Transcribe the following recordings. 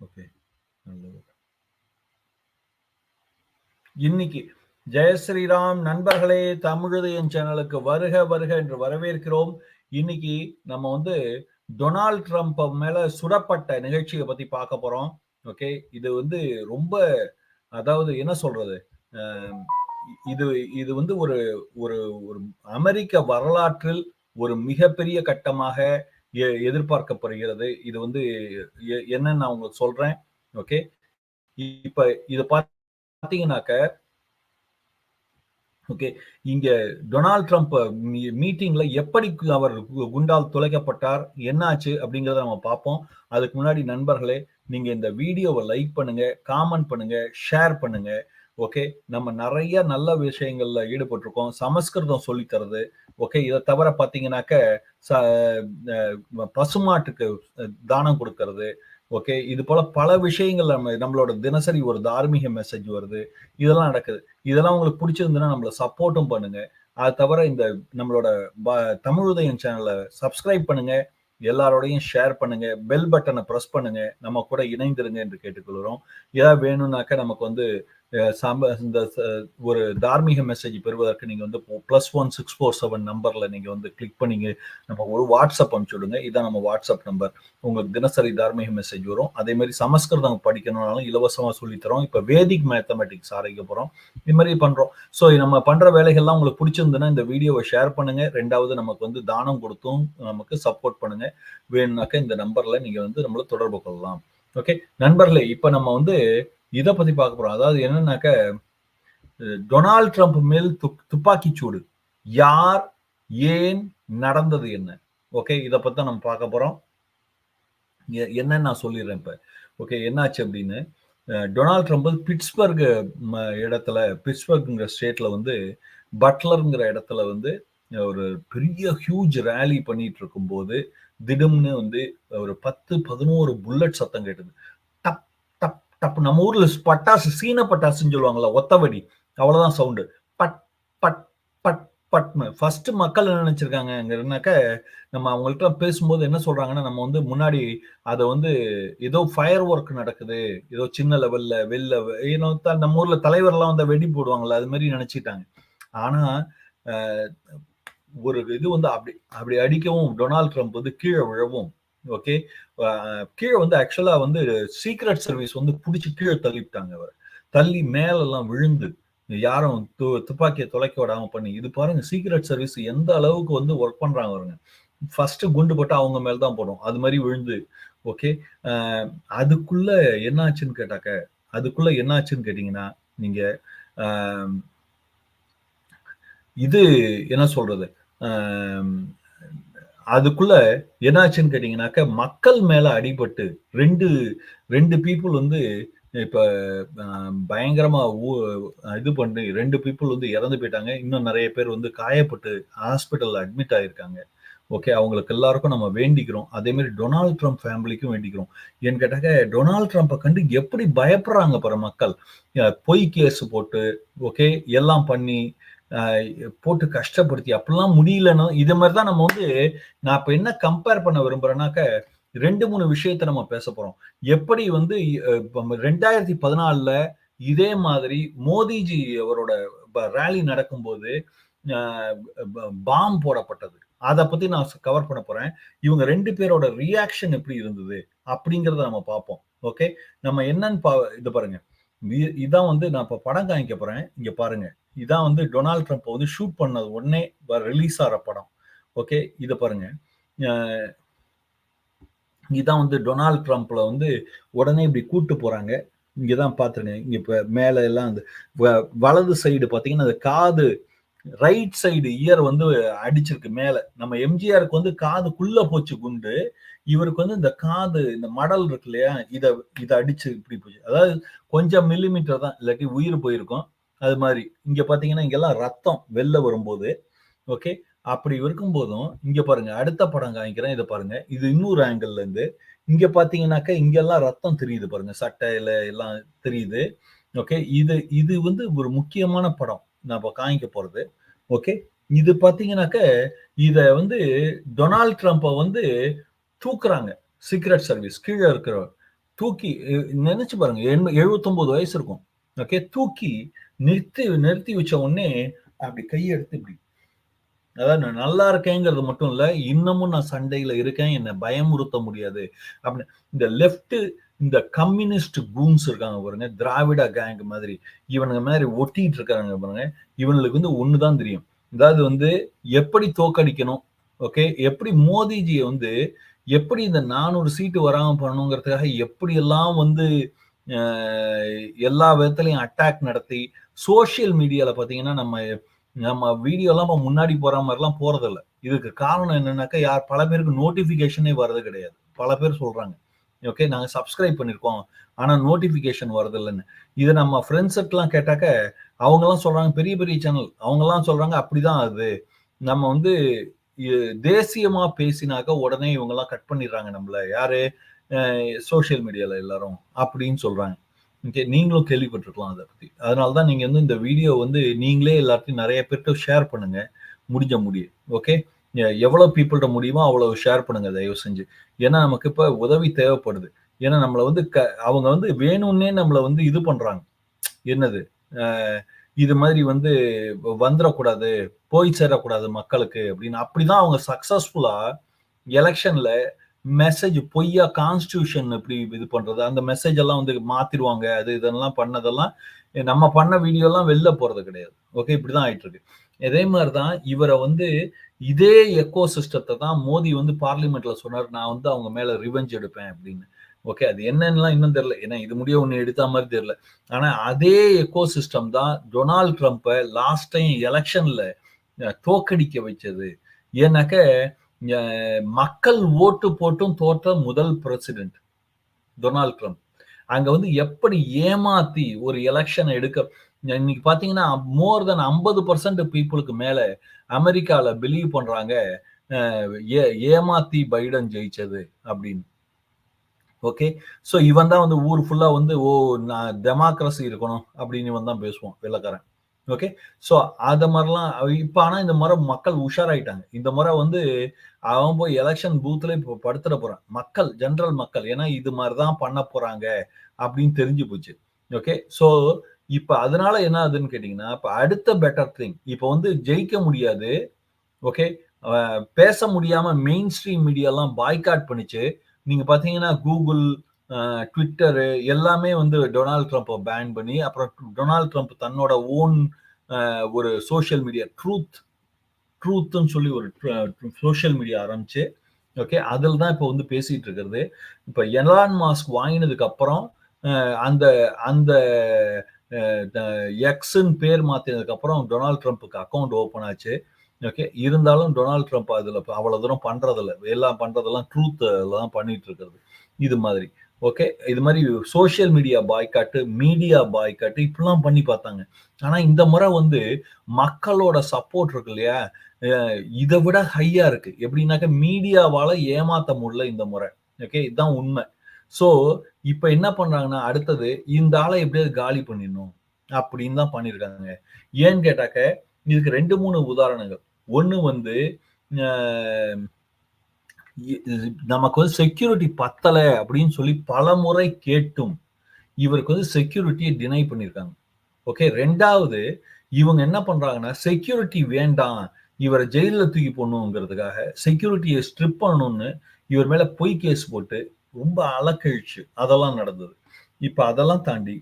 Okay நல்லது. இன்னைக்கு ஜெய ஸ்ரீராம் நண்பர்களே தமிழுதயன் சேனலுக்கு வருக வருக என்று வரவேற்கிறோம். இன்னைக்கு நம்ம வந்து டொனால்ட் ட்ரம்ப் மேல சுடப்பட்ட நிகழ்ச்சியை பத்தி பார்க்க போறோம். ஓகே இது வந்து ரொம்ப அதாவது என்ன சொல்றது? இது இது வந்து ஒரு ஒரு ஒரு அமெரிக்க வரலாற்றில் ஒரு மிகப்பெரிய கட்டமாக எதிர்பார்க்கப்படுகிறது. இது வந்து என்னன்னு நான் உங்களுக்கு சொல்றேன். ஓகே? இப்ப இத பாத்தீங்கன்னாக்க ஓகே? இங்க டொனால்ட் ட்ரம்ப் மீட்டிங்ல எப்படி அவர் குண்டால் துளைக்கப்பட்டார் என்னாச்சு அப்படிங்கறத நம்ம பார்ப்போம் அதுக்கு முன்னாடி நண்பர்களே நீங்க இந்த வீடியோவை லைக் பண்ணுங்க காமெண்ட் பண்ணுங்க ஷேர் பண்ணுங்க. ஓகே? நம்ம நிறைய நல்ல விஷயங்கள்ல ஈடுபட்டிருக்கோம். சமஸ்கிருதம் சொல்லித்தரது. ஓகே இதை தவிர பார்த்தீங்கன்னாக்க பசுமாட்டுக்கு தானம் கொடுக்கறது. ஓகே இது போல பல விஷயங்கள் நம்ம நம்மளோட தினசரி ஒரு தார்மீக மெசேஜ் வருது. இதெல்லாம் நடக்குது. இதெல்லாம் உங்களுக்கு பிடிச்சிருந்ததுன்னா நம்மள சப்போர்ட்டும் பண்ணுங்க. அது தவிர இந்த நம்மளோட தமிழ் உதயம் சேனலை சப்ஸ்கிரைப் பண்ணுங்க. எல்லாரோடையும் ஷேர் பண்ணுங்க. பெல் பட்டனை ப்ரெஸ் பண்ணுங்க. நம்ம கூட இணைந்திருங்க என்று கேட்டுக்கொள்கிறோம். ஏதாவது வேணும்னாக்க நமக்கு வந்து இந்த ஒரு தார்மீக மெசேஜ் பெறுவதற்கு நீங்கள் வந்து plus one six four seven நம்பரில் நீங்கள் வந்து கிளிக் பண்ணிங்க. நம்ம ஒரு வாட்ஸ்அப் அனுப்பிச்சுடுங்க. இதான் நம்ம வாட்ஸ்அப் நம்பர் உங்களுக்கு தினசரி தார்மீக மெசேஜ் வரும். அதே மாதிரி சமஸ்கிருதம் படிக்கணும்னாலும் இலவசமாக சொல்லித்தரோம் இப்போ வேதிக் மேத்தமெட்டிக்ஸ் ஆரம்பிக்க போகிறோம் இது மாதிரி பண்ணுறோம் ஸோ நம்ம பண்ணுற வேலைகள்லாம் உங்களுக்கு பிடிச்சிருந்துன்னா இந்த வீடியோவை ஷேர் பண்ணுங்கள் ரெண்டாவது நமக்கு வந்து தானம் கொடுத்தும் நமக்கு சப்போர்ட் பண்ணுங்க. வேணும்னாக்க இந்த நம்பரில் நீங்கள் வந்து நம்மள தொடர்பு கொள்ளலாம். ஓகே நண்பர்களே இப்போ நம்ம வந்து இதை பத்தி பார்க்க போறோம். அதாவது என்னன்னாக்க டொனால்ட் ட்ரம்ப் மேல் துப்பாக்கி சூடு. யார் ஏன் நடந்தது என்ன? ஓகே இதை பத்தி நம்ம பார்க்க போறோம். என்னன்னு நான் சொல்லிடுறேன் இப்ப. ஓகே என்னாச்சு அப்படின்னு டொனால்ட் ட்ரம்ப் பிட்ஸ்பர்க் இடத்துல பிட்ஸ்பர்க்ங்கிற ஸ்டேட்ல வந்து பட்லருங்கிற இடத்துல வந்து ஒரு பெரிய ஹியூஜ் ரேலி பண்ணிட்டு இருக்கும் போது திடம்னு வந்து ஒரு பத்து பதினோரு புல்லட் சத்தம் கேட்டது. டப்பு நம்ம ஊர்ல பட்டாசு சீன பட்டாசுன்னு சொல்லுவாங்களா ஒத்தவடி. அவ்வளவுதான் சவுண்டு பட் பட் பட் பட்னு ஃபர்ஸ்ட் மக்கள் என்ன நினைச்சிருக்காங்கன்னாக்க நம்ம அவங்கள்ட்ட பேசும்போது என்ன சொல்றாங்கன்னா நம்ம வந்து முன்னாடி அதை வந்து ஏதோ ஃபயர் ஒர்க் நடக்குது. ஏதோ சின்ன லெவல்ல வெளில ஏன்னோ நம்ம ஊர்ல தலைவர்லாம் வந்து வெடி போடுவாங்கல்ல அது மாதிரி நினைச்சிட்டாங்க. ஆனா ஒரு இது வந்து அப்படி அப்படி அடிக்கவும் டொனால்ட் ட்ரம்ப் வந்து கீழே விழவும் ஓகே கீழே வந்து ஆக்சுவலா வந்து சீக்ரெட் சர்வீஸ் வந்து பிடிச்சி கீழே தள்ளிவிட்டாங்க அவர் தள்ளி மேலெல்லாம் விழுந்து யாரும் து துப்பாக்கியை தொலைக்க விடாம பண்ணி இது பாருங்க சீக்ரெட் சர்வீஸ் எந்த அளவுக்கு வந்து ஒர்க் பண்றாங்க வருங்க ஃபர்ஸ்ட் குண்டு போட்டு அவங்க மேல தான் போடும். அது மாதிரி விழுந்து ஓகே அதுக்குள்ள என்னாச்சுன்னு கேட்டாக்க அதுக்குள்ள என்னாச்சுன்னு கேட்டீங்கன்னா நீங்க இது என்ன சொல்றது? அதுக்குள்ள என்னாச்சுன்னு கேட்டீங்கன்னாக்க மக்கள் மேல அடிபட்டு ரெண்டு ரெண்டு பீப்புள் வந்து இப்ப பயங்கரமா இது பண்ணி ரெண்டு பீப்புள் வந்து இறந்து போயிட்டாங்க. இன்னும் நிறைய பேர் வந்து காயப்பட்டு ஹாஸ்பிட்டல்ல அட்மிட் ஆயிருக்காங்க. ஓகே அவங்களுக்கு எல்லாருக்கும் நம்ம வேண்டிக்கிறோம். அதே மாதிரி டொனால்ட் ட்ரம்ப் ஃபேமிலிக்கும் வேண்டிக்கிறோம். ஏன்னு கேட்டாக்க டொனால்ட் ட்ரம்ப்பை கண்டு எப்படி பயப்படுறாங்க பிற மக்கள். பொய் கேஸ் போட்டு ஓகே எல்லாம் பண்ணி போட்டு கஷ்டப்படுத்தி அப்படிலாம் முடியலன்னா இது மாதிரி தான் நம்ம வந்து நான் இப்போ என்ன கம்பேர் பண்ண விரும்புறேன்னாக்க ரெண்டு மூணு விஷயத்த நம்ம பேச போறோம். எப்படி வந்து ரெண்டாயிரத்தி பதினாலுல இதே மாதிரி மோதிஜி அவரோட ரேலி நடக்கும்போது பாம் போடப்பட்டது. அதை பத்தி நான் கவர் பண்ண போறேன். இவங்க ரெண்டு பேரோட ரியாக்ஷன் எப்படி இருந்தது அப்படிங்கிறத நம்ம பார்ப்போம். ஓகே நம்ம என்னன்னு பா இது பாருங்க. இதான் வந்து நான் இப்போ படம் காமிக்க போறேன். இங்க பாருங்க. இதான் வந்து டொனால்ட் ட்ரம்ப் வந்து ஷூட் பண்ணது உடனே ரிலீஸ் ஆகிற படம். ஓகே? இதை பாருங்க. இதான் வந்து டொனால்ட் ட்ரம்ப்ல வந்து உடனே இப்படி கூட்டு போறாங்க. இங்கதான் பார்த்துருங்க இங்கே இப்போ மேலே எல்லாம் அந்த வலது சைடு பார்த்தீங்கன்னா அந்த காது ரைட் சைடு இயர் வந்து அடிச்சிருக்கு மேல. நம்ம எம்ஜிஆருக்கு வந்து காதுக்குள்ள போச்சு குண்டு. இவருக்கு வந்து இந்த காது இந்த மடல் இருக்கு இல்லையா இதை இதை அடிச்சு இப்படி போச்சு. அதாவது கொஞ்சம் மில்லிமீட்டர் தான் இல்லாட்டி உயிர் போயிருக்கும். அது மாதிரி. இங்க பாத்தீங்கன்னா இங்கெல்லாம் ரத்தம் வெளில வரும்போது ஓகே அப்படி இருக்கும் போதும் இங்க பாருங்க அடுத்த படம் காமிக்கிறேன் இதை பாருங்க. இது இன்னொரு ஆங்கிள் இருந்து இங்க பாத்தீங்கன்னாக்கா இங்கெல்லாம் ரத்தம் தெரியுது பாருங்க. சட்டையில எல்லாம் தெரியுது ஓகே இது இது வந்து ஒரு முக்கியமான படம். நான் இப்போ காமிக்க போறது. ஓகே இது பார்த்தீங்கன்னாக்க இதை வந்து டொனால்ட் ட்ரம்ப்பை வந்து தூக்குறாங்க. சீக்ரெட் சர்வீஸ் கீழே இருக்கிறவர். தூக்கி நினைச்சு பாருங்க எழுபத்தொன்பது வயசு இருக்கும். ஓகே தூக்கி நிறுத்தி நிறுத்தி வச்ச உடனே அப்படி கையெடுத்து இப்படி அதாவது நான் நல்லா இருக்கேங்கிறது மட்டும் இல்லை இன்னமும் நான் சண்டையில் இருக்கேன் என்னை பயமுறுத்த முடியாது. அப்படின்னு இந்த லெஃப்ட்டு இந்த கம்யூனிஸ்ட் கூன்ஸ் இருக்காங்க பாருங்க திராவிட கேங் மாதிரி. இவனுங்க மாதிரி ஒட்டிட்டு இருக்காங்க பாருங்க இவனுக்கு வந்து ஒண்ணுதான் தெரியும். அதாவது வந்து எப்படி தோக்கடிக்கணும் ஓகே எப்படி மோதிஜியை வந்து எப்படி இந்த நானூறு சீட்டு வராமல் பண்ணணுங்கிறதுக்காக எப்படி எல்லாம் வந்து எல்லா விதத்துலையும் அட்டாக் நடத்தி சோசியல் மீடியாவில் பார்த்தீங்கன்னா நம்ம நம்ம வீடியோலாம் எல்லாம் முன்னாடி போற மாதிரிலாம் போறதில்ல. இதுக்கு காரணம் என்னன்னாக்கா யார் பல பேருக்கு நோட்டிஃபிகேஷனே வர்றது கிடையாது. பல பேர் சொல்றாங்க. ஓகே நாங்கள் சப்ஸ்கிரைப் பண்ணியிருக்கோம் ஆனால் நோட்டிஃபிகேஷன் வரதில்லைன்னு இதை நம்ம ஃப்ரெண்ட்ஸுக்கெலாம் கேட்டாக்க அவங்கெல்லாம் சொல்கிறாங்க பெரிய பெரிய சேனல் அவங்கெல்லாம் சொல்கிறாங்க அப்படி அப்படிதான் அது. நம்ம வந்து தேசியமாக பேசினாக்க உடனே இவங்கெல்லாம் கட் பண்ணிடுறாங்க நம்மள. யாரு? சோஷியல் மீடியாவில் எல்லாரும். அப்படின்னு சொல்கிறாங்க ஓகே நீங்களும் கேள்விப்பட்டிருக்கலாம் அதை பற்றி அதனால தான் நீங்கள் வந்து இந்த வீடியோ வந்து நீங்களே எல்லாத்தையும் நிறைய பேர்கிட்ட ஷேர் பண்ணுங்க. முடிஞ்ச முடியும் ஓகே எவ்வளோ பீப்புள்கிட்ட முடியுமோ அவ்வளோ ஷேர் பண்ணுங்க. தயவு செஞ்சு. ஏன்னா நமக்கு இப்போ உதவி தேவைப்படுது. ஏன்னா நம்மளை வந்து க அவங்க வந்து வேணும்னே நம்மளை வந்து இது பண்ணுறாங்க என்னது? இது மாதிரி வந்து வந்துடக்கூடாது போய் சேரக்கூடாது மக்களுக்கு அப்படின்னு. அப்படிதான் அவங்க சக்ஸஸ்ஃபுல்லாக எலெக்ஷனில் மெசேஜ் பொய்யா கான்ஸ்டியூஷன் எப்படி இது பண்றது. அந்த மெசேஜ் எல்லாம் வந்து மாத்திருவாங்க அது இதெல்லாம் பண்ணதெல்லாம் நம்ம பண்ண வீடியோ எல்லாம் வெளில போறது கிடையாது. ஓகே இப்படிதான் ஆயிட்டு இருக்கு இதே மாதிரிதான் இவரை வந்து இதே எக்கோ சிஸ்டத்தை தான் மோடி வந்து பார்லிமெண்ட்ல சொன்னார் நான் வந்து அவங்க மேல ரிவெஞ்ச் எடுப்பேன் அப்படின்னு. ஓகே அது என்னன்னுலாம் இன்னும் தெரியல. ஏன்னா இது முடிய ஒண்ணு எடுத்த மாதிரி தெரியல. ஆனா அதே எக்கோ சிஸ்டம் தான் டொனால்ட் ட்ரம்ப்பை லாஸ்ட் டைம் எலெக்ஷன்ல தோக்கடிக்க வச்சது. ஏன்னாக்க மக்கள் ஓட்டு போட்டும் தோற்ற முதல் பிரசிடென்ட் டொனால்ட் ட்ரம்ப் அங்க வந்து எப்படி ஏமாத்தி ஒரு எலெக்ஷனை எடுக்க இன்னைக்கு பாத்தீங்கன்னா மோர் தென் ஐம்பது பர்சன்ட் பீப்புளுக்கு மேல அமெரிக்கால பிலீவ் பண்றாங்க ஏமாத்தி பைடன் ஜெயிச்சது அப்படின்னு. ஓகே ஸோ இவன் தான் வந்து ஊர் ஃபுல்லா வந்து ஓ நான் டெமோக்ரஸி இருக்கணும் அப்படின்னு இவன் தான் பேசுவான் வெள்ளக்காரன். ஓகே ஸோ அதை மாதிரிலாம் இப்போ ஆனால் இந்த முறை மக்கள் உஷாராயிட்டாங்க. இந்த முறை வந்து அவன் போய் எலெக்ஷன் பூத்தில் இப்போ படுத்துட போகிறான் மக்கள் ஜென்ரல் மக்கள். ஏன்னா இது மாதிரி தான் பண்ண போகிறாங்க அப்படின்னு தெரிஞ்சு போச்சு. ஓகே ஸோ இப்போ அதனால என்ன ஆகுதுன்னு கேட்டிங்கன்னா இப்போ அடுத்த பெட்டர் திங் இப்போ வந்து ஜெயிக்க முடியாது. ஓகே பேச முடியாமல் மெயின் ஸ்ட்ரீம் மீடியாலாம் பாய்காட் பண்ணிச்சு. நீங்கள் பார்த்தீங்கன்னா கூகுள் ட்விட்டரு எல்லாமே வந்து டொனால்ட் ட்ரம்ப்பை பேன் பண்ணி அப்புறம் டொனால்ட் ட்ரம்ப் தன்னோட ஓன் ஒரு சோஷியல் மீடியா ட்ரூத் ட்ரூத்துன்னு சொல்லி ஒரு சோஷியல் மீடியா ஆரம்பிச்சு ஓகே அதில் தான் இப்போ வந்து பேசிகிட்டு இருக்கிறது. இப்போ எலான் மாஸ்க் வாங்கினதுக்கு அப்புறம் அந்த அந்த எக்ஸுன்னு பேர் மாற்றினதுக்கப்புறம் டொனால்ட் ட்ரம்ப்புக்கு அக்கௌண்ட் ஓப்பன் ஆச்சு ஓகே இருந்தாலும் டொனால்ட் ட்ரம்ப் அதில் அவ்வளோ தூரம் பண்ணுறதில்ல எல்லாம் பண்ணுறதெல்லாம் ட்ரூத்தில் தான் பண்ணிகிட்டு இருக்கிறது. இது மாதிரி. ஓகே இது மாதிரி social media boycott media boycott இப்படிலாம் பண்ணி பார்த்தாங்க. ஆனால் இந்த முறை வந்து மக்களோட சப்போர்ட் இருக்கு இல்லையா? இதை விட ஹையா இருக்கு. எப்படின்னாக்க மீடியாவால ஏமாத்த முடியல இந்த முறை. ஓகே இதுதான் உண்மை. ஸோ இப்போ என்ன பண்றாங்கன்னா அடுத்தது இந்த ஆளை எப்படியாவது காலி பண்ணிடணும் அப்படின்னு தான் பண்ணிருக்காங்க ஏன்னு கேட்டாக்க இதுக்கு ரெண்டு மூணு உதாரணங்கள். ஒன்று வந்து நமக்கு வந்து செக்யூரிட்டி பத்தலை அப்படின்னு சொல்லி பல முறை கேட்டும். இவருக்கு வந்து செக்யூரிட்டியை டினை பண்ணியிருக்காங்க. ஓகே ரெண்டாவது இவங்க என்ன பண்றாங்கன்னா செக்யூரிட்டி வேண்டாம் இவரை ஜெயிலில் தூக்கி போடணுங்கிறதுக்காக செக்யூரிட்டியை ஸ்ட்ரிப் பண்ணணும்னு இவர் மேல பொய் கேஸ் போட்டு ரொம்ப அலக்கழிச்சு அதெல்லாம் நடந்தது. இப்போ அதெல்லாம் தாண்டி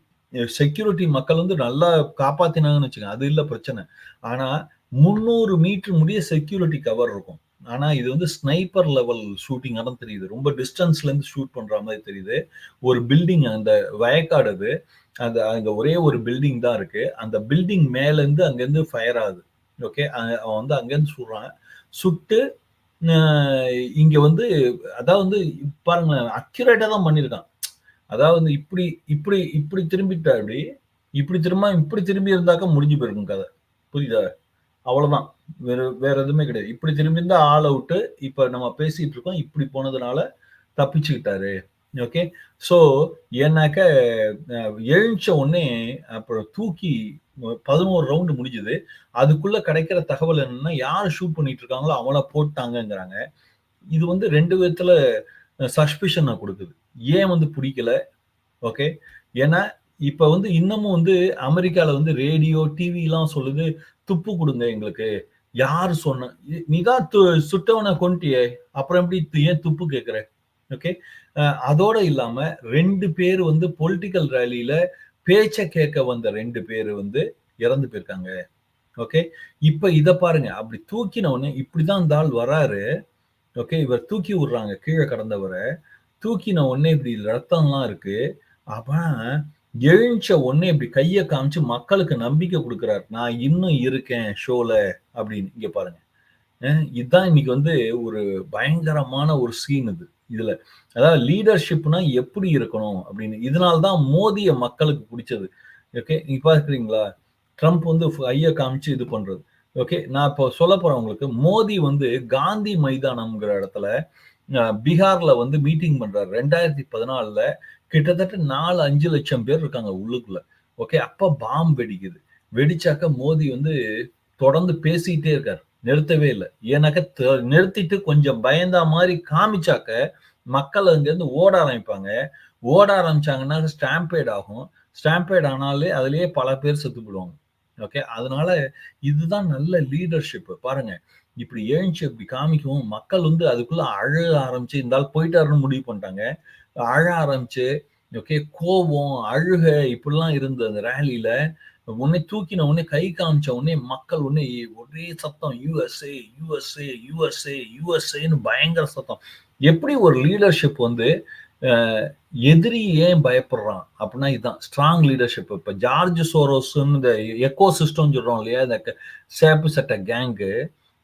செக்யூரிட்டி மக்கள் வந்து நல்லா காப்பாத்தினாங்கன்னு வச்சுக்கோங்க அது இல்லை பிரச்சனை. ஆனா முந்நூறு மீட்டர் முடிய செக்யூரிட்டி கவர் இருக்கும். ஆனா இது வந்து ஸ்னைப்பர் லெவல் ஷூட்டிங் தான் தெரியுது. ரொம்ப டிஸ்டன்ஸ்ல இருந்து ஷூட் பண்ற மாதிரி தெரியுது. ஒரு பில்டிங் அந்த வயக்காடு அது. அந்த அங்க ஒரே ஒரு பில்டிங் தான் இருக்கு. அந்த பில்டிங் மேல இருந்து ஃபயர் ஆகுது. ஓகே அவன் வந்து அங்கேருந்து சுடுறான். சுட்டு இங்க வந்து அதாவது வந்து பாருங்களேன் அக்யூரேட்டா தான் பண்ணியிருக்கான். அதாவது இப்படி இப்படி இப்படி திரும்பிட்டா அப்படி இப்படி திரும்ப இப்படி திரும்பி இருந்தாக்க முடிஞ்சு போயிருக்கும் கதை. புரியுதா? அவ்வளவுதான். வேற வேற எதுவுமே கிடையாது. இப்படி திரும்பி இருந்தா ஆள் அவுட்டு இப்ப நம்ம பேசிட்டு இருக்கோம். இப்படி போனதுனால தப்பிச்சுக்கிட்டாரு. ஓகே ஸோ ஏன்னாக்க எழுந்த உடனே அப்புறம் தூக்கி பதினோரு ரவுண்டு முடிஞ்சது. அதுக்குள்ள கிடைக்கிற தகவல் என்னன்னா யார் ஷூட் பண்ணிட்டு இருக்காங்களோ அவங்கள போட்டாங்கங்கிறாங்க. இது வந்து ரெண்டு விதத்துல சஸ்பிஷனை கொடுக்குது. ஏன் வந்து பிடிக்கல? ஓகே ஏன்னா இப்ப வந்து இன்னமும் வந்து அமெரிக்கால வந்து ரேடியோ டிவி எல்லாம் சொல்லுது துப்பு கொடுங்க எங்களுக்கு. யார் சொன்ன நீ தான் சுட்டவனை கொண்டியே அப்புறம் எப்படி ஏன் துப்பு கேட்குற ஓகே? அதோட இல்லாம ரெண்டு பேர் வந்து பொலிட்டிக்கல் ரேலியில பேச்சை கேட்க வந்த ரெண்டு பேர் வந்து இறந்து போயிருக்காங்க. ஓகே? இப்ப இத பாருங்க. அப்படி தூக்கின உடனே இப்படிதான் இந்த ஆள் வராரு. ஓகே? இவர் தூக்கி விடுறாங்க. கீழே கடந்தவரை. தூக்கின உடனே இப்படி ரத்தம்லாம் இருக்கு. அப்ப எழுந்த உடனே இப்படி கையை காமிச்சு மக்களுக்கு நம்பிக்கை கொடுக்குறாரு. நான் இன்னும் இருக்கேன் ஷோல அப்படின்னு. இங்க பாருங்க. இதுதான் இன்னைக்கு வந்து ஒரு பயங்கரமான ஒரு சீன் இது. இதுல. அதாவது லீடர்ஷிப்னா எப்படி இருக்கணும் அப்படின்னு. இதனால்தான் மோதிய மக்களுக்கு பிடிச்சது. ஓகே நீங்க பாக்குறீங்களா ட்ரம்ப் வந்து ஐயா காமிச்சு இது பண்றது. ஓகே நான் இப்போ சொல்ல போறேன் உங்களுக்கு. மோடி வந்து காந்தி மைதானம்ங்கிற இடத்துல பீகார்ல வந்து மீட்டிங் பண்றாரு. ரெண்டாயிரத்தி பதினாலுல கிட்டத்தட்ட நாலு அஞ்சு லட்சம் பேர் இருக்காங்க உள்ளுக்குள்ள. ஓகே அப்ப பாம் வெடிக்குது. வெடிச்சாக்க மோடி வந்து தொடர்ந்து பேசிக்கிட்டே இருக்காரு. நிறுத்தவே இல்லை. ஏன்னாக்க நிறுத்திட்டு கொஞ்சம் பயந்தா மாதிரி காமிச்சாக்க மக்கள் அங்கேருந்து ஓட ஆரம்பிப்பாங்க. ஓட ஆரம்பிச்சாங்கன்னா ஸ்டாம்பேட் ஆகும். ஸ்டாம்பேட் ஆனாலே அதுலயே பல பேர் செத்து போடுவாங்க ஓகே அதனால இதுதான் நல்ல லீடர்ஷிப் பாருங்க இப்படி எழுந்துச்சு இப்படி காமிக்கவும் மக்கள் வந்து அதுக்குள்ள அழ ஆரம்பிச்சு இருந்தாலும் போயிட்டாருன்னு முடிவு பண்ணிட்டாங்க. அழ ஆரம்பிச்சு ஓகே கோபம் அழுக இப்படிலாம் இருந்த அந்த ரேலியில உடனே தூக்கின உடனே கை காமிச்ச உடனே மக்கள் உடனே ஒரே சத்தம் யூஎஸ்ஏ யூஎஸ்ஏ யூஎஸ்ஏ யூஎஸ்ஏன்னு பயங்கர சத்தம். எப்படி ஒரு லீடர்ஷிப் வந்து எதிரி ஏன் பயப்படுறான்? அப்படின்னா இதுதான் ஸ்ட்ராங் லீடர்ஷிப் இப்போ ஜார்ஜ் சோரோஸ்ன்னு இந்த எக்கோ சிஸ்டம் சொல்றோம் இல்லையா இந்த சேப்பு சட்ட கேங்கு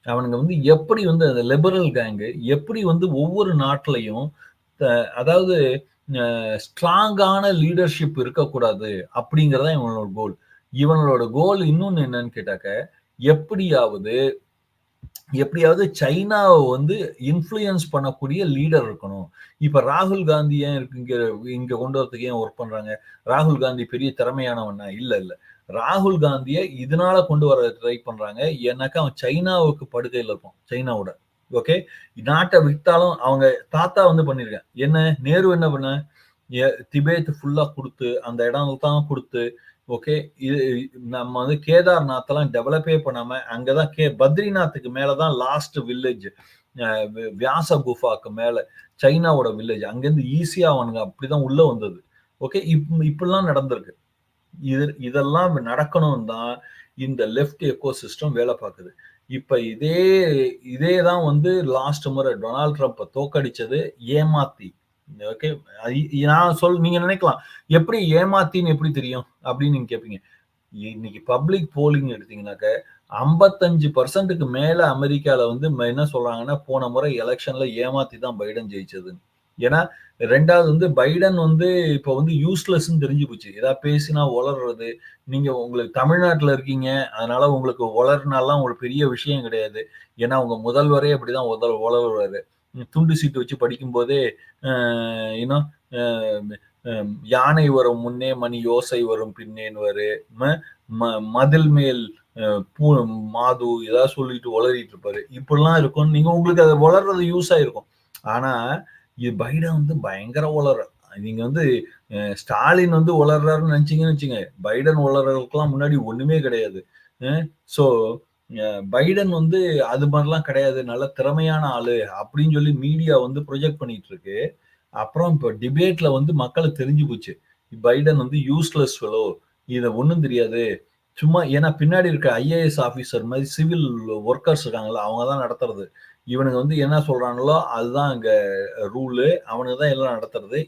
அவனுங்க வந்து எப்படி வந்து அந்த லிபரல் கேங்கு எப்படி வந்து ஒவ்வொரு நாட்டிலையும் அதாவது ஸ்ட்ராங்கான லீடர்ஷிப் இருக்கக்கூடாது அப்படிங்கிறதா இவனோட கோல் இவனோட கோல் இன்னொன்று என்னன்னு கேட்டாக்க எப்படியாவது எப்படியாவது சைனாவை வந்து இன்ஃப்ளூயன்ஸ் பண்ணக்கூடிய லீடர் இருக்கணும். இப்ப ராகுல் காந்தி ஏன் இருக்கு இங்க இங்க கொண்டு வரதுக்கு ஏன் ஒர்க் பண்றாங்க? ராகுல் காந்தி பெரிய திறமையானவனா? இல்ல இல்ல. ராகுல் காந்தியை இதனால கொண்டு வர ட்ரை பண்றாங்க. ஏன்னாக்கா அவன் சைனாவுக்கு படுகையில் இருப்பான் சைனாவோட. ஓகே நாட்டை விட்டாலும் அவங்க தாத்தா வந்து பண்ணியிருக்கேன் என்ன நேரு என்ன பண்ண? திபேத் ஃபுல்லா கொடுத்து அந்த இடம் தான் கொடுத்து ஓகே இது நம்ம வந்து கேதார்நாத்தெல்லாம் டெவலப்பே பண்ணாம அங்கதான் கே பத்ரிநாத்துக்கு மேலதான் லாஸ்ட் வில்லேஜ் வியாச குஃபாக்கு மேல சைனாவோட வில்லேஜ் அங்கேருந்து ஈஸியா அவனுங்க அப்படிதான் உள்ள வந்தது. ஓகே இப் இப்படிலாம் நடந்திருக்கு. இது இதெல்லாம் நடக்கணும் தான் இந்த லெஃப்ட் எக்கோ சிஸ்டம் வேலை பார்க்குது. இப்போ இதே இதே தான் வந்து லாஸ்ட் முறை டொனால்ட் ட்ரம்ப்பை தோக்கடிச்சது ஏமாத்தி. ஓகே? நான் சொல் நீங்க நினைக்கலாம். எப்படி ஏமாத்தின்னு எப்படி தெரியும்? அப்படின்னு நீங்க கேட்பீங்க இன்னைக்கு பப்ளிக் போலிங் எடுத்தீங்கன்னாக்க ஐம்பத்தஞ்சு பர்சன்ட்டுக்கு மேல அமெரிக்கால வந்து என்ன சொல்றாங்கன்னா போன முறை எலெக்ஷன்ல ஏமாத்தி தான் பைடன் ஜெயிச்சதுன்னு. ஏன்னா ரெண்டாவது வந்து பைடன் வந்து இப்போ வந்து யூஸ்லெஸ்ன்னு தெரிஞ்சு போச்சு. ஏதாவது பேசினா வளர்றது நீங்க உங்களுக்கு தமிழ்நாட்டில் இருக்கீங்க. அதனால உங்களுக்கு வளர்னாலாம் உங்களுக்கு பெரிய விஷயம் கிடையாது. ஏன்னா உங்க முதல்வரே அப்படிதான் உதல் வளருவாரு துண்டு சீட்டு வச்சு படிக்கும்போதே இன்னும் யானை வரும் முன்னே மணி யோசை வரும் பின்னேன்னு மதில் மேல் பூ மாது ஏதாவது சொல்லிட்டு வளரிட்டு இருப்பாரு. இப்படிலாம் இருக்கும். நீங்க உங்களுக்கு அதை வளர்றது யூஸ் ஆயிருக்கும் ஆனா இது பைடன் வந்து பயங்கர வளர நீங்க வந்து ஸ்டாலின் வந்து உளர்றாருன்னு நினைச்சீங்கன்னு வச்சுங்க பைடன் வளர்றதுக்கெல்லாம் முன்னாடி ஒண்ணுமே கிடையாது. ஸோ பைடன் வந்து அது மாதிரிலாம் கிடையாது நல்ல திறமையான ஆளு அப்படின்னு சொல்லி மீடியா வந்து ப்ரொஜெக்ட் பண்ணிட்டு இருக்கு அப்புறம் இப்போ டிபேட்ல வந்து மக்களுக்கு தெரிஞ்சு போச்சு. பைடன் வந்து யூஸ்லெஸ் ஃபெலோ இதை ஒன்றும் தெரியாது. சும்மா ஏன்னா பின்னாடி இருக்க ஐஏஎஸ் ஆஃபீஸர் மாதிரி சிவில் ஒர்க்கர்ஸ் இருக்காங்களா அவங்க தான் நடத்துறது. இவனுங்க வந்து என்ன சொல்றாங்களோ அதுதான் அங்க ரூலு அவனுக்கு தான் எல்லாம் நடத்துறது.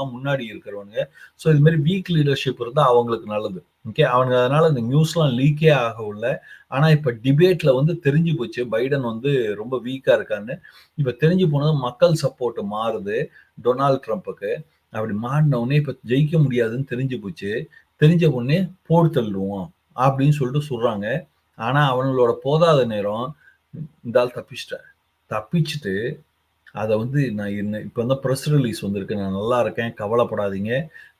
தான் முன்னாடி இருக்கிறவனுங்க. ஸோ இது மாதிரி வீக் லீடர்ஷிப் இருந்தால் அவங்களுக்கு நல்லது. ஓகே அவனுங்க அதனால இந்த நியூஸ்லாம் லீக்கே ஆகவில்லை ஆனால் இப்போ டிபேட்ல வந்து தெரிஞ்சு போச்சு. பைடன் வந்து ரொம்ப வீக்காக இருக்கான்னு. இப்போ தெரிஞ்சு போனது மக்கள் சப்போர்ட் மாறுது. டொனால்ட் ட்ரம்ப்புக்கு அப்படி மாறினவுடனே இப்போ ஜெயிக்க முடியாதுன்னு தெரிஞ்சு போச்சு. தெரிஞ்ச உடனே போர் தள்ளுவோம் அப்படின்னு சொல்லிட்டு சொல்றாங்க. ஆனால் அவங்களோட போதாத நேரம் இந்த ஆள் தப்பிச்சிட்டார். தப்பிச்சுட்டு அதை வந்து நான் என்ன இப்போ வந்து ப்ரெஸ் ரிலீஸ் வந்திருக்கு. நான் நல்லா இருக்கேன் கவலைப்படாதீங்க.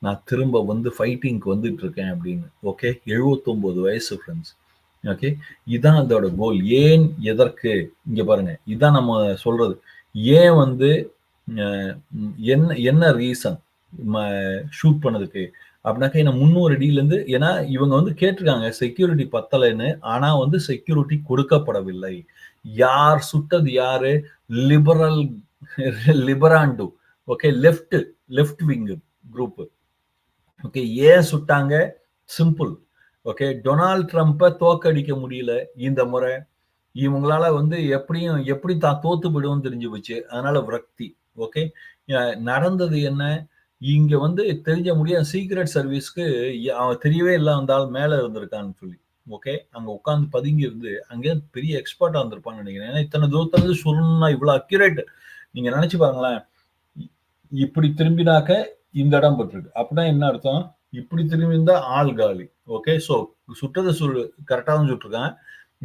நான் திரும்ப வந்து ஃபைட்டிங்க்கு வந்துட்டு இருக்கேன் அப்படின்னு. ஓகே எழுபத்தொம்போது வயசு ஃப்ரெண்ட்ஸ் ஓகே இதான் அதோட கோல் ஏன் எதற்கு? இங்கே பாருங்க. இதான் நம்ம சொல்றது. ஏன் வந்து என்ன என்ன ரீசன் ஷூட் பண்ணதுக்கு? அப்படின்னாக்கா என்ன முந்நூறு அடியிலேருந்து ஏன்னா இவங்க வந்து கேட்டிருக்காங்க செக்யூரிட்டி பத்தலைன்னு. ஆனால் வந்து செக்யூரிட்டி கொடுக்கப்படவில்லை. யார் சுட்டது யாரு? Liberal லிபராண்டு okay left left wing group okay ஏன் சுட்டாங்க? சிம்பிள் ஓகே டொனால்ட் ட்ரம்ப்பை தோக்கடிக்க முடியல இந்த முறை. இவங்களால வந்து எப்படியும் எப்படி தான் தோத்து போயிடுவோம் தெரிஞ்சு போச்சு. அதனால விரக்தி. ஓகே நடந்தது என்ன? இங்க வந்து தெரிஞ்ச முடியாது. சீக்ரெட் சர்வீஸ்க்கு அவன் தெரியவே இல்லை வந்தால் மேல இருந்திருக்கான்னு சொல்லி. ஓகே அங்க உட்காந்து பதுங்கி இருந்து அங்கே பெரிய எக்ஸ்பர்ட்டா இருந்திருப்பான்னு நினைக்கிறேன். ஏன்னா இத்தனை தூரத்துல இருந்து சொல்லணும்னா இவ்வளவு அக்யூரேட் நீங்க நினைச்சு பாருங்களேன். இப்படி திரும்பினாக்க இந்த இடம் பட்டிருக்கு அப்படின்னா என்ன அர்த்தம்? இப்படி திரும்பி இருந்தா ஆள் காலி. ஓகே ஸோ சுட்டதை சொல் கரெக்டாக தான் சுட்டிருக்கேன்.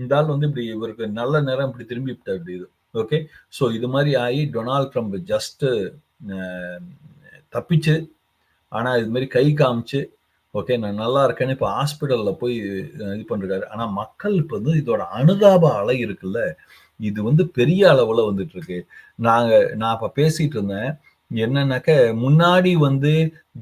இந்த ஆள் வந்து இப்படி இவருக்கு நல்ல நேரம் இப்படி திரும்பி இப்படி இது. ஓகே ஸோ இது மாதிரி ஆகி டொனால்ட் ட்ரம்ப் ஜஸ்ட்டு தப்பிச்சு ஆனால் இது மாதிரி கை காமிச்சு ஓகே நான் நல்லா இருக்கேன்னு இப்போ ஹாஸ்பிட்டலில் போய் இது பண்றாரு. ஆனால் மக்கள் இப்போ வந்து இதோட அனுதாப அலை இருக்குல்ல இது வந்து பெரிய அளவில் வந்துட்டு இருக்கு நாங்கள் நான் இப்போ பேசிட்டு இருந்தேன். என்னன்னாக்க முன்னாடி வந்து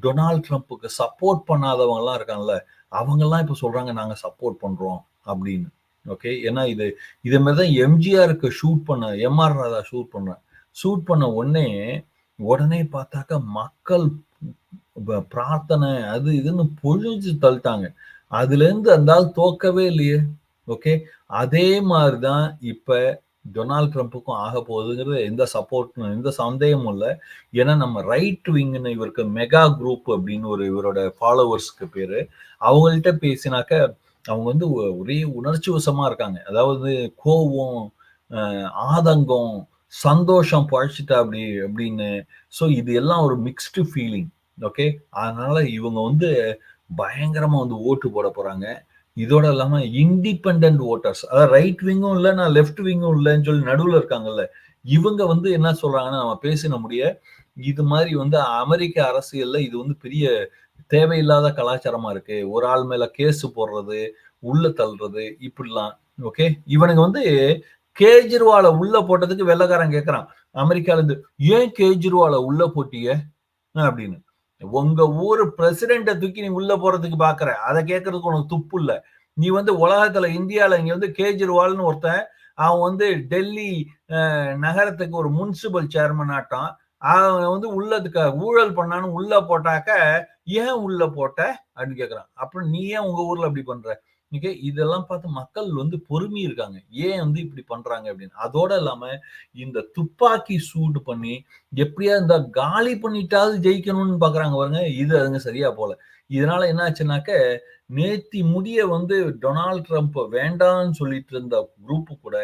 டொனால்ட் ட்ரம்ப்புக்கு சப்போர்ட் பண்ணாதவங்கலாம் இருக்காங்கல்ல அவங்கெல்லாம் இப்போ சொல்கிறாங்க நாங்கள் சப்போர்ட் பண்ணுறோம் அப்படின்னு. ஓகே ஏன்னா இது இதே மாதிரிதான் எம்ஜிஆருக்கு ஷூட் பண்ண எம்ஆர் ராதா ஷூட் பண்ண. ஷூட் பண்ண உடனே உடனே பார்த்தாக்க மக்கள் பிரார்த்தனை அது இதுன்னு பொழிஞ்சு தள்ளிட்டாங்க. அதுலேருந்து அந்த ஆள் தோக்கவே இல்லையே. ஓகே? அதே மாதிரி தான் இப்போ டொனால்ட் ட்ரம்ப்புக்கும் ஆக போகுதுங்கிறது எந்த சப்போர்ட் எந்த சந்தேகமும் இல்லை. ஏன்னா நம்ம ரைட் விங்னு இவருக்கு மெகா குரூப் அப்படின்னு ஒரு இவரோட ஃபாலோவர்ஸ்க்கு பேர். அவங்கள்ட்ட பேசினாக்க அவங்க வந்து ஒரே உணர்ச்சி வசமாக இருக்காங்க. அதாவது கோவம் ஆதங்கம் சந்தோஷம் பழச்சிட்டா அப்படி அப்படின்னு. ஸோ இது எல்லாம் ஒரு மிக்ஸ்டு ஃபீலிங் ஓகே அதனால இவங்க வந்து பயங்கரமா வந்து ஓட்டு போட போறாங்க. இதோட இல்லாம இண்டிபெண்ட் ஓட்டர்ஸ் அதாவது ரைட் விங்கும் இல்லை நான் லெஃப்ட் விங்கும் இல்லைன்னு சொல்லி நடுவில் இருக்காங்கல்ல இவங்க வந்து என்ன சொல்றாங்கன்னா நம்ம பேசின முடிய இது மாதிரி வந்து அமெரிக்க அரசியல்ல இது வந்து பெரிய தேவையில்லாத கலாச்சாரமா இருக்கு. ஒரு ஆள் மேல கேஸ் போடுறது உள்ள தள்ளுறது இப்படிலாம். ஓகே இவனுங்க வந்து கேஜ்ரிவாலை உள்ள போட்டதுக்கு வெள்ளக்காரன் கேட்கறான் அமெரிக்கால இருந்து ஏன் கேஜ்ரிவாலை உள்ள போட்டிய அப்படின்னு. உங்க ஊர் பிரசிடென்ட தூக்கி நீ உள்ள போறதுக்கு பாக்குற. அதை கேட்கறதுக்கு உனக்கு துப்பு இல்ல. நீ வந்து உலகத்துல இந்தியால இங்க வந்து கேஜ்ரிவால்னு ஒருத்தன் அவன் வந்து டெல்லி நகரத்துக்கு ஒரு முனிசிபல் சேர்மன் ஆட்டான். அவன் வந்து உள்ளதுக்கு ஊழல் பண்ணான்னு உள்ள போட்டாக்க ஏன் உள்ள போட்ட? அப்படின்னு கேக்குறான். அப்புறம் நீ ஏன் உங்க ஊர்ல அப்படி பண்ற? ஓகே? இதெல்லாம் பார்த்து மக்கள் வந்து பொறுமை இருக்காங்க. ஏன் வந்து இப்படி பண்றாங்க அப்படின்னு? அதோட இல்லாம இந்த துப்பாக்கி சூடு பண்ணி எப்படியா இந்த காலி பண்ணிட்டாவது ஜெயிக்கணும்னு பாக்குறாங்க பாருங்க. இது அதுங்க சரியா போல. இதனால என்ன ஆச்சுனாக்க நேத்தி முடிய வந்து டொனால்ட் ட்ரம்ப் வேண்டாம்னு சொல்லிட்டு இருந்த குரூப்பு கூட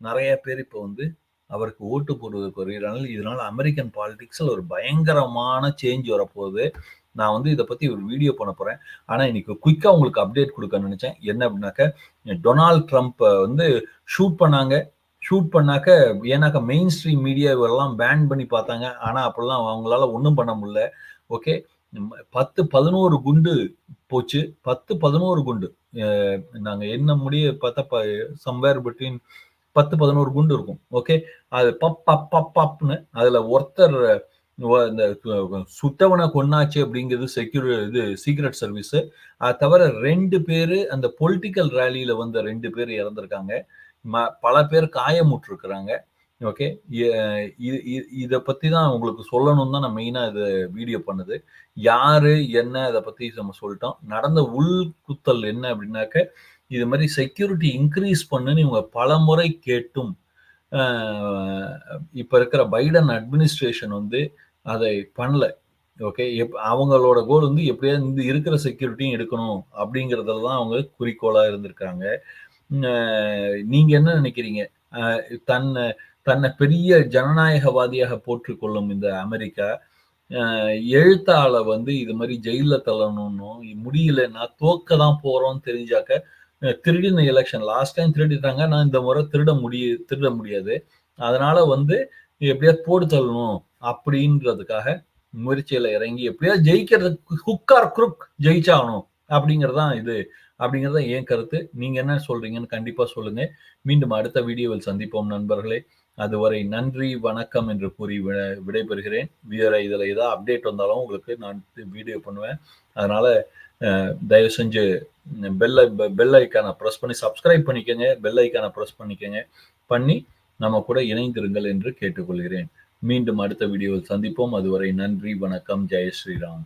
நிறைய பேர் இப்ப வந்து அவருக்கு ஓட்டு போடுவதற்கு வருகிறார்கள். இதனால அமெரிக்கன் பாலிடிக்ஸ்ல ஒரு பயங்கரமான சேஞ்ச் வரப்போகுது. நான் வந்து இதை பற்றி ஒரு வீடியோ பண்ண போகிறேன் ஆனால் இன்னைக்கு குயிக்காக உங்களுக்கு அப்டேட் கொடுக்க நினச்சேன். என்ன அப்படின்னாக்க டொனால்ட் ட்ரம்ப் வந்து ஷூட் பண்ணாங்க. ஷூட் பண்ணாக்க ஏன்னாக்கா மெயின் ஸ்ட்ரீம் மீடியா இவரெல்லாம் பேன் பண்ணி பார்த்தாங்க. ஆனால் அப்படிலாம் அவங்களால ஒன்றும் பண்ண முடியல. ஓகே பத்து பதினோரு குண்டு போச்சு. பத்து பதினோரு குண்டு. நாங்கள் என்ன முடிய பார்த்தா சம்வேர் பிட்வீன் பத்து பதினோரு குண்டு இருக்கும். ஓகே அது பப் பப் பப் பப்னு அதில் ஒருத்தர் இந்த சுட்டவனை கொன்னாச்சு அப்படிங்கிறது செக்யூரி இது சீக்ரெட் சர்வீஸ் அது தவிர ரெண்டு பேர் அந்த பொலிட்டிக்கல் ரேலியில வந்த ரெண்டு பேர் இறந்திருக்காங்க. பல பேர் காயமுற்றிருக்கிறாங்க ஓகே? இதை பற்றி தான் உங்களுக்கு சொல்லணும் தான் நான் மெயினாக இதை வீடியோ பண்ணுது. யார் என்ன அதை பற்றி நம்ம சொல்லிட்டோம். நடந்த உள்குத்தல் என்ன அப்படின்னாக்க இது மாதிரி செக்யூரிட்டி இன்க்ரீஸ் பண்ணுன்னு இவங்க பல முறை கேட்டும். இப்போ இருக்கிற பைடன் அட்மினிஸ்ட்ரேஷன் வந்து அதை பண்ணல. ஓகே எப் அவங்களோட கோல் வந்து எப்படியாவது இந்த இருக்கிற செக்யூரிட்டியும் எடுக்கணும் அப்படிங்கிறதுல தான் அவங்க குறிக்கோளாக இருந்திருக்காங்க. நீங்கள் என்ன நினைக்கிறீங்க? தன்னை தன்னை பெரிய ஜனநாயகவாதியாக போற்றிக்கொள்ளும் இந்த அமெரிக்கா எழுத்தாளை வந்து இது மாதிரி ஜெயிலில் தள்ளணும்னும் முடியலன்னா தோக்க தான் போகிறோம்னு தெரிஞ்சாக்க திருடின எலெக்ஷன் லாஸ்ட் டைம் திருடிட்டாங்க நான் இந்த முறை திருட முடிய திருட முடியாது. அதனால வந்து எப்படியாவது போட்டு தள்ளணும் அப்படின்றதுக்காக முயற்சியில இறங்கி எப்படியாவது ஜெயிக்கிறதுக்கு ஹுக்கார் குருக் ஜெயிச்சாகணும் அப்படிங்கறதான் இது. அப்படிங்கறத என் கருத்து. நீங்க என்ன சொல்றீங்கன்னு கண்டிப்பா சொல்லுங்க. மீண்டும் அடுத்த வீடியோவில் சந்திப்போம் நண்பர்களே. அதுவரை நன்றி வணக்கம் என்று கூறி விடை- விடைபெறுகிறேன். வேற இதில் ஏதாவது அப்டேட் வந்தாலும் உங்களுக்கு நான் வீடியோ பண்ணுவேன். அதனால தயவு செஞ்சு பெல்லை பெல் ஐக்கானை ப்ரெஸ் பண்ணி சப்ஸ்கிரைப் பண்ணிக்கோங்க. பெல் ஐக்கானை ப்ரெஸ் பண்ணிக்கங்க. பண்ணி நம்ம கூட இணைந்திருங்கள் என்று கேட்டுக்கொள்கிறேன். மீண்டும் அடுத்த வீடியோவில் சந்திப்போம். அதுவரை நன்றி வணக்கம். ஜெய ஸ்ரீராம்.